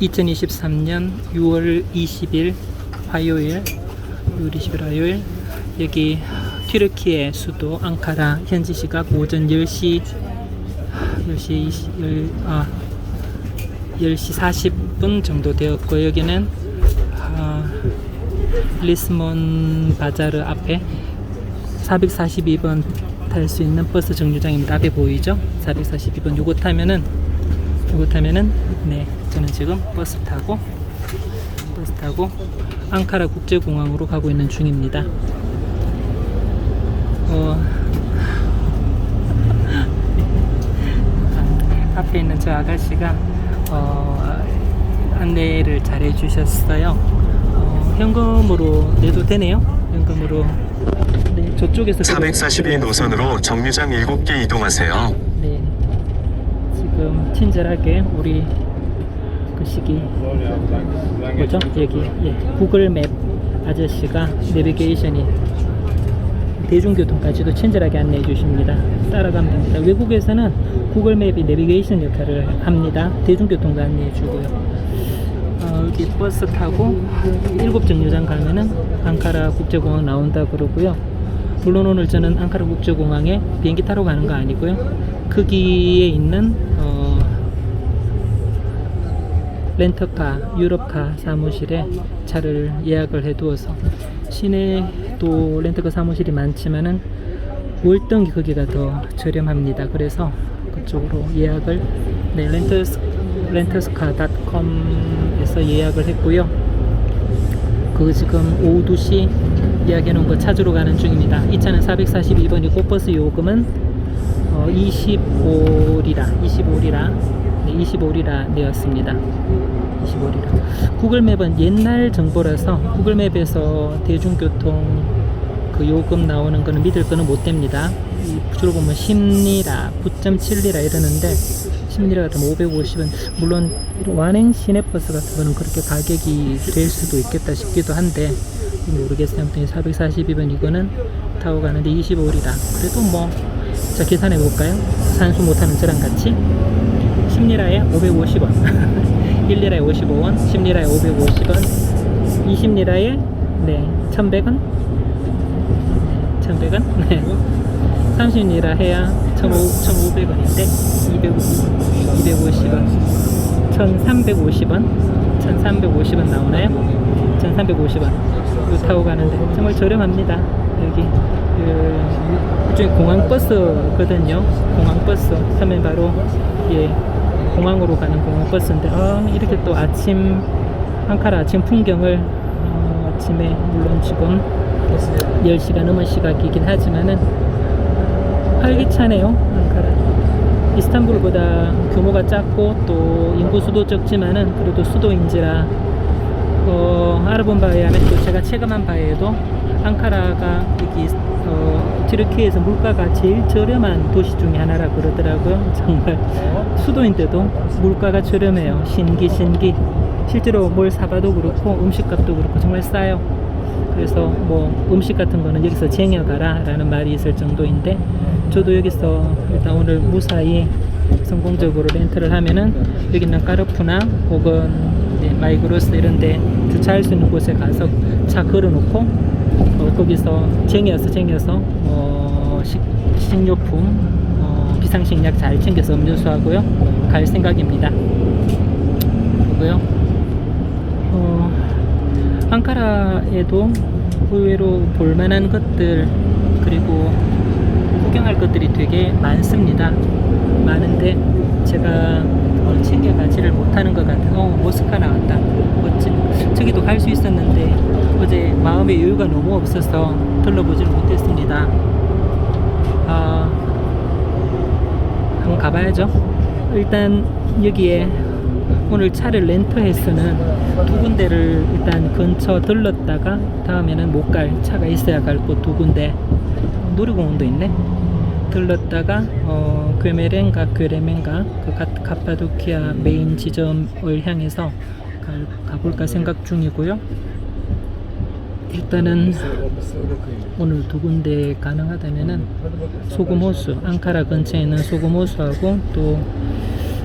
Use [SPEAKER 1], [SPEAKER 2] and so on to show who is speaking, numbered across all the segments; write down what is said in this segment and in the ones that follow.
[SPEAKER 1] 2023년 6월 20일 화요일 6월 20일 화요일 여기 튀르키예 수도 앙카라 현지 시각 오전 10시 10시 20, 10, 아, 10시 40분 정도 되었고 여기는 아, 리스몬 바자르 앞에 442번 탈 수 있는 버스 정류장입니다. 앞에 보이죠? 442번 요거 타면은 타면은 네 저는 지금 버스 타고 버스 타고 앙카라 국제공항으로 가고 있는 중입니다. 어, 앞에 있는 저 아가씨가 어, 안내를 잘 해주셨어요. 어, 현금으로 내도 되네요. 현금으로. 네, 저쪽에서
[SPEAKER 2] 442 노선으로 정류장 7개 이동하세요.
[SPEAKER 1] 네. 지금 친절하게 우리 그 시기 뭐죠? 여기 예. 구글 맵 아저씨가 내비게이션이 대중교통까지도 친절하게 안내해 주십니다. 따라가면 됩니다. 외국에서는 구글 맵이 내비게이션 역할을 합니다. 대중교통도 안내해 주고요. 어, 여기 버스 타고 일곱 정류장 가면은 앙카라 국제공항 나온다 그러고요. 물론 오늘 저는 앙카라 국제공항에 비행기 타러 가는 거 아니고요. 거기에 있는 렌터카, 유럽카 사무실에 차를 예약을 해두어서 시내도 렌터카 사무실이 많지만은 월등히 거기가 더 저렴합니다. 그래서 그쪽으로 예약을 네, 렌터스, 렌터스카.com에서 예약을 했고요. 그 지금 오후 2시 예약해 놓은 거 찾으러 가는 중입니다. 이 차는 442번이고 버스 요금은 어, 25리라, 25리라, 네, 25리라 내었습니다. 25리라. 구글맵은 옛날 정보라서 구글맵에서 대중교통 그 요금 나오는 거는 믿을 거는 못 됩니다. 이 주로 보면 10리라, 9.7리라 이러는데 10리라 같으면 550원. 물론 완행 시내버스 같은 거는 그렇게 가격이 될 수도 있겠다 싶기도 한데 모르겠어요. 아무튼 442번 이거는 타고 가는데 25리라. 그래도 뭐 자 계산해 볼까요? 산수 못하는 저랑 같이 10리라에 550원, 1리라에 55원, 10리라에 550원, 20리라에 네 1,100원, 1,100원, 네 30리라 해야 1,500원인데 250원, 1,350원, 1,350원 나오나요? 1,350원. 이거 타고 가는데 정말 저렴합니다. 여기 그 이쪽에 공항 버스거든요. 공항 버스 서면 바로 예 공항으로 가는 공항 버스인데 아 이렇게 또 아침 앙카라 아침 풍경을 어, 아침에 물론 지금 10시가 넘은 시각이긴 하지만은 활기차네요 앙카라 이스탄불보다 규모가 작고 또 인구 수도 적지만은 그래도 수도인지라 어, 알아본 바에 의하면 또 제가 체감한 바에도 앙카라가 여기 어, 튀르키에서 물가가 제일 저렴한 도시 중에 하나라 그러더라고요. 정말 수도인데도 물가가 저렴해요. 신기 신기. 실제로 뭘 사봐도 그렇고 음식값도 그렇고 정말 싸요. 그래서 뭐 음식 같은 거는 여기서 쟁여가라 라는 말이 있을 정도인데 저도 여기서 일단 오늘 무사히 성공적으로 렌트를 하면은 여기 있는 까르푸나 혹은 네, 마이그로스 이런 데 주차할 수 있는 곳에 가서 차 걸어놓고 어, 거기서 쟁여서 쟁여서 어, 식, 식료품 어, 비상식약 잘 챙겨서 음료수 하고요 갈 생각입니다 그리고요 어, 앙카라에도 의외로 볼만한 것들 그리고 구경할 것들이 되게 많습니다. 많은데 제가 어, 챙겨가지를 못하는 것 같아요. 어, 모스카 나왔다. 멋진. 저기도 갈 수 있었는데 어제 마음의 여유가 너무 없어서 들러보지를 못했습니다. 아, 한번 가봐야죠. 일단 여기에 오늘 차를 렌터해서는 두 군데를 일단 근처 들렀다가 다음에는 못 갈 차가 있어야 갈 곳 두 군데 놀이공원도 있네 들렀다가 어, 괴메렌가 괴레멘가 그 가- 카파도키아 메인 지점을 향해서 갈, 가볼까 생각 중이고요 일단은 오늘 두 군데 가능하다면은 소금 호수 앙카라 근처에 있는 소금 호수하고 또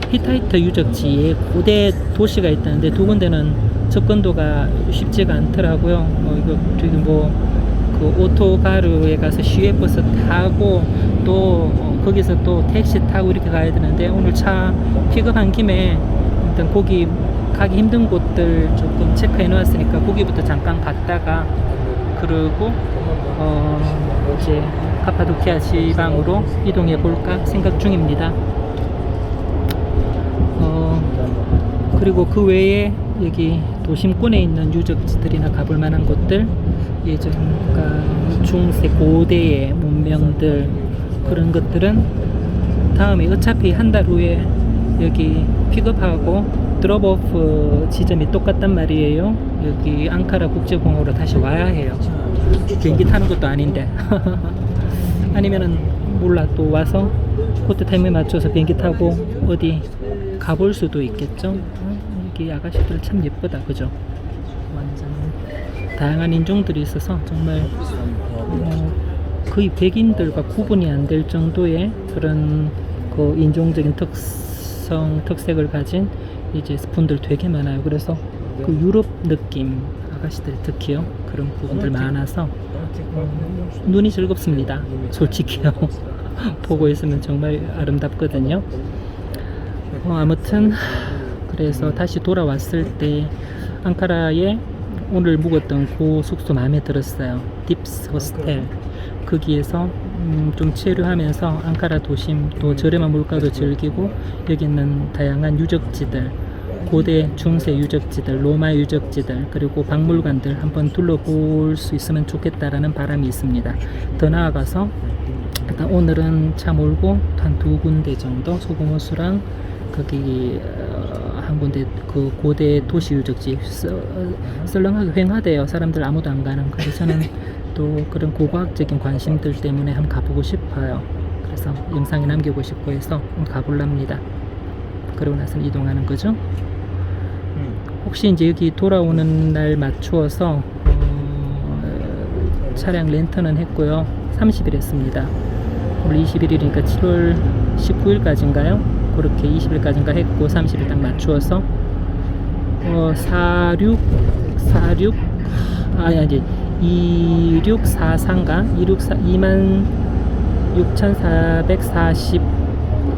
[SPEAKER 1] 히타이트 유적지에 고대 도시가 있다는데 두 군데는 접근도가 쉽지가 않더라고요. 뭐 이거 저기 뭐 그 오토가르에 가서 시외버스 타고 또 어, 거기서 또 택시 타고 이렇게 가야 되는데 오늘 차 픽업한 김에 일단 거기 가기 힘든 곳들 조금 체크해 놓았으니까 거기부터 잠깐 갔다가 그러고 어 이제 카파도키아 지방으로 이동해 볼까 생각 중입니다. 어 그리고 그 외에 여기 도심권에 있는 유적지들이나 가볼 만한 곳들 예전 그러니까 중세 고대의 문명들 그런 것들은 다음에 어차피 한 달 후에 여기 픽업하고 드롭오프 지점이 똑같단 말이에요. 여기 앙카라 국제공항으로 다시 와야 해요. 비행기 타는 것도 아닌데. 아니면은 몰라 또 와서 그때 타임에 맞춰서 비행기 타고 어디 가볼 수도 있겠죠. 어, 여기 아가씨들 참 예쁘다, 그죠? 완전 다양한 인종들이 있어서 정말 어, 거의 백인들과 구분이 안 될 정도의 그런 그 인종적인 특성 특색을 가진 이제 스푼들 되게 많아요. 그래서 그 유럽 느낌 아가씨들 특히요 그런 부분들 많아서 어, 눈이 즐겁습니다. 솔직히요. 보고 있으면 정말 아름답거든요. 어, 아무튼 그래서 다시 돌아왔을 때 앙카라에 오늘 묵었던 그 숙소 마음에 들었어요. 딥스 호스텔. 거기에서 음, 좀 체류하면서 앙카라 도심 또 저렴한 물가도 즐기고 여기 있는 다양한 유적지들 고대 중세 유적지들 로마 유적지들 그리고 박물관들 한번 둘러볼 수 있으면 좋겠다라는 바람이 있습니다. 더 나아가서 일단 오늘은 차 몰고 한 두 군데 정도 소금호수랑 거기 어, 한 군데 그 고대 도시 유적지 썰- 썰렁하게 휑하대요. 사람들 아무도 안 가는 그래서 저는 또 그런 고고학적인 관심들 때문에 한번 가보고 싶어요. 그래서 영상에 남기고 싶고 해서 가볼랍니다. 그러고 나서 이동하는 거죠? 혹시 이제 여기 돌아오는 날 맞추어서 어, 차량 렌터는 했고요. 30일 했습니다. 오늘 21일이니까 7월 19일까지인가요? 그렇게 20일까지인가 했고 30일 딱 맞추어서 어, 46 46 아니 아니 2644인가 264 2만 6,440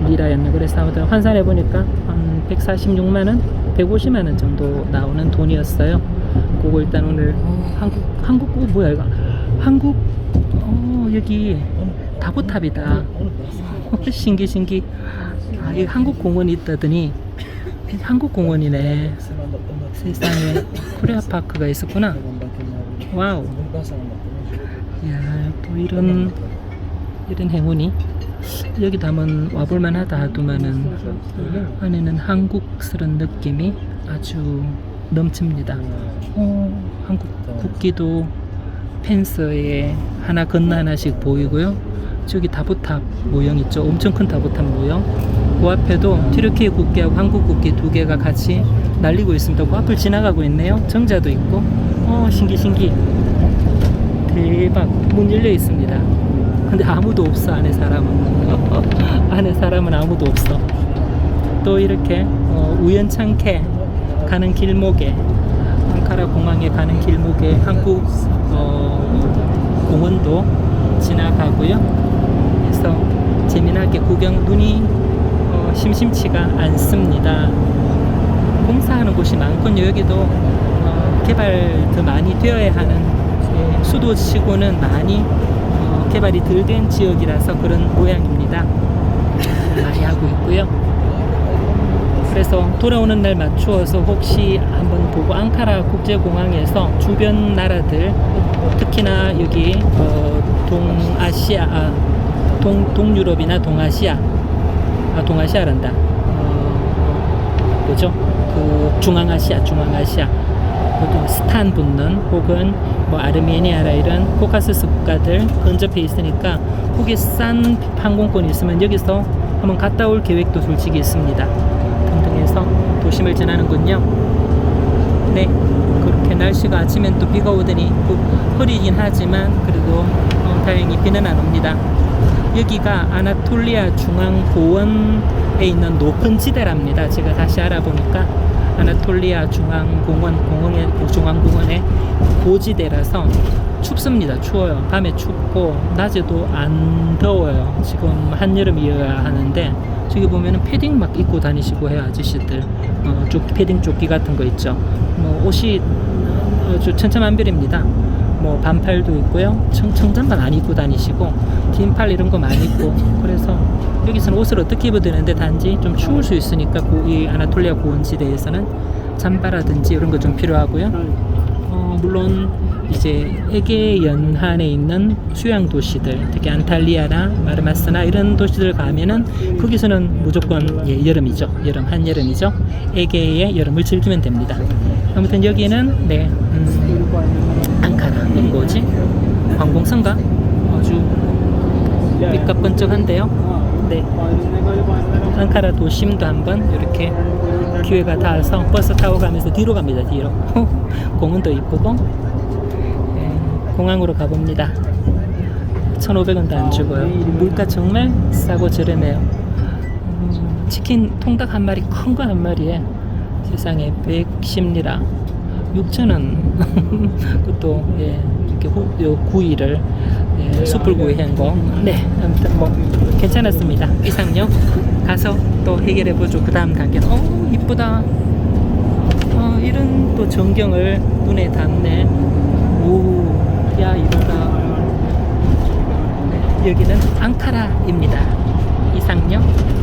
[SPEAKER 1] 리라였네. 그래서 아무튼 환산해 보니까 한 146만 원, 150만 원 정도 나오는 돈이었어요. 그거 일단 오늘 한국 한국 어, 뭐야 이거 한국 어 여기 다보탑이다. 신기 신기. 아, 이 한국 공원이 있다더니 한국 공원이네. 세상에 코리아 파크가 있었구나. 와우. 야, 또 이런 이런 행운이 여기도 한번 와볼만 하다 하더만은 안에는 한국스러운 느낌이 아주 넘칩니다. 어, 한국 국기도 펜스에 하나 건너 하나씩 보이고요. 저기 다보탑 모형 있죠. 엄청 큰 다보탑 모형. 그 앞에도 튀르키예 국기하고 한국 국기 두 개가 같이 날리고 있습니다. 그 앞을 지나가고 있네요. 정자도 있고. 어, 신기 신기. 대박. 문 열려 있습니다. 근데 아무도 없어 안에 사람은 안에 사람은 아무도 없어 또 이렇게 어, 우연찮게 가는 길목에 앙카라 공항에 가는 길목에 한국 어, 공원도 지나가고요 그래서 재미나게 구경 눈이 어, 심심치가 않습니다 공사하는 곳이 많군요 여기도 어, 개발 더 많이 되어야 하는 예, 수도치고는 많이 어, 개발이 덜 된 지역이라서 그런 모양입니다. 많이 하고 있고요. 그래서 돌아오는 날 맞추어서 혹시 한번 보고 앙카라 국제공항에서 주변 나라들 특히나 여기 어, 동아시아, 아, 동, 동유럽이나 동아시아, 아, 동아시아란다. 어, 뭐죠? 그 중앙아시아, 중앙아시아. 보통 스탄 붙는 혹은 뭐 아르메니아라 이런 코카스스 국가들 근접해 있으니까 거기 싼 항공권이 있으면 여기서 한번 갔다 올 계획도 솔직히 있습니다. 등등해서 도심을 지나는군요. 네, 그렇게 날씨가 아침엔 또 비가 오더니 또 흐리긴 하지만 그래도 어, 다행히 비는 안 옵니다. 여기가 아나톨리아 중앙 고원 있는 높은 지대랍니다. 제가 다시 알아보니까 아나톨리아 중앙공원 공원의 중앙공원의 고지대라서 춥습니다. 추워요. 밤에 춥고 낮에도 안 더워요. 지금 한여름이어야 하는데 저기 보면은 패딩 막 입고 다니시고 해요 아저씨들. 어, 쪽 패딩 조끼 같은 거 있죠. 뭐 옷이 어, 아주 천차만별입니다. 뭐 반팔도 있고요. 청, 청잠바 안 입고 다니시고 긴팔 이런 거 많이 입고 그래서 여기서는 옷을 어떻게 입어야 되는데 단지 좀 추울 수 있으니까 고, 이 아나톨리아 고원지대에서는 잠바라든지 이런 거 좀 필요하고요. 어, 물론 이제 에게 연한에 있는 수양 도시들, 특히 안탈리아나 마르마스나 이런 도시들 가면은 거기서는 무조건 예, 여름이죠. 여름 한 여름이죠. 에게의 여름을 즐기면 됩니다. 아무튼 여기는 네 음, 앙카라 이게 뭐지? 관공서인가? 아주 삐까번쩍한데요. 네. 앙카라 도심도 한번 이렇게 기회가 닿아서 버스 타고 가면서 뒤로 갑니다 뒤로 공원도 이쁘고 예, 공항으로 가봅니다 1,500원도 안 주고요 물가 정말 싸고 저렴해요 음, 치킨 통닭 한 마리 큰 거 한 마리에 세상에 110리라 6,000원 그것도 예, 이렇게 후, 요 구이를 예, 숯불구이 한거. 네 아무튼 뭐 괜찮았습니다. 이상요. 가서 또 해결해 보죠. 그 다음 단계는 어 이쁘다. 어 이런 또 전경을 눈에 담네. 오야 이쁘다. 네, 여기는 앙카라입니다. 이상요